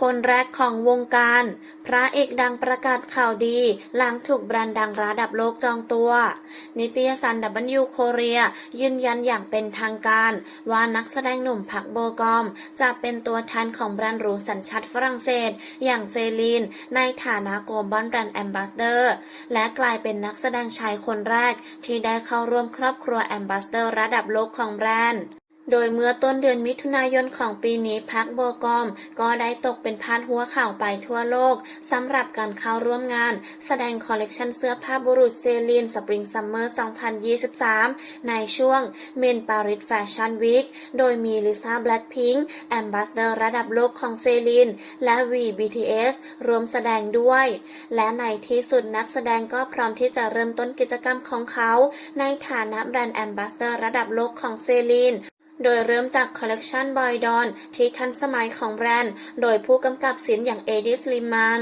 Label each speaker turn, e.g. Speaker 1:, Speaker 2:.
Speaker 1: คนแรกของวงการ พระเอกดังประกาศข่าวดี หลังถูกแบรนด์ดังระดับโลกจองตัว นิตยสาร W โคเรียยืนยันอย่างเป็นทางการ ว่านักแสดงหนุ่มพักโบกอม จะเป็นตัวแทนของแบรนด์หรูสัญชาติฝรั่งเศส อย่างเซลีน ในฐานะโกลบอลแบรนด์แอมบาสเดอร์ และกลายเป็นนักแสดงชายคนแรก ที่ได้เข้าร่วมครอบครัวแอมบาสเดอร์ระดับโลกของแบรนด์ โดยเมื่อต้นเดือนมิถุนายนของปีนี้พักโบกอม ก็ได้ตกเป็นพาดหัวข่าวไปทั่วโลกสำหรับการเข้าร่วมงาน แสดงคอลเลกชันเสื้อผ้าบุรุษเซลีนสปริงซัมเมอร์ 2023 ในช่วงเมนปาริสแฟชั่นวีคโดยมีลิซ่าแบล็ p พิงค์แอมบาสเดอร์ระดับโลกของเซลีนและวี BTS รวมแสดงด้วย และในที่สุดนักแสดงก็พร้อมที่จะเริ่มต้นกิจกรรมของเขา ในฐานะแบรนด์แอมบาสเดอร์ระดับโลกของเซลีน โดยเริ่มจากคอลเลกชันบอยดอนที่ทันสมัยของแบรนด์ โดยผู้กำกับสินอย่างเอดิสลิมัน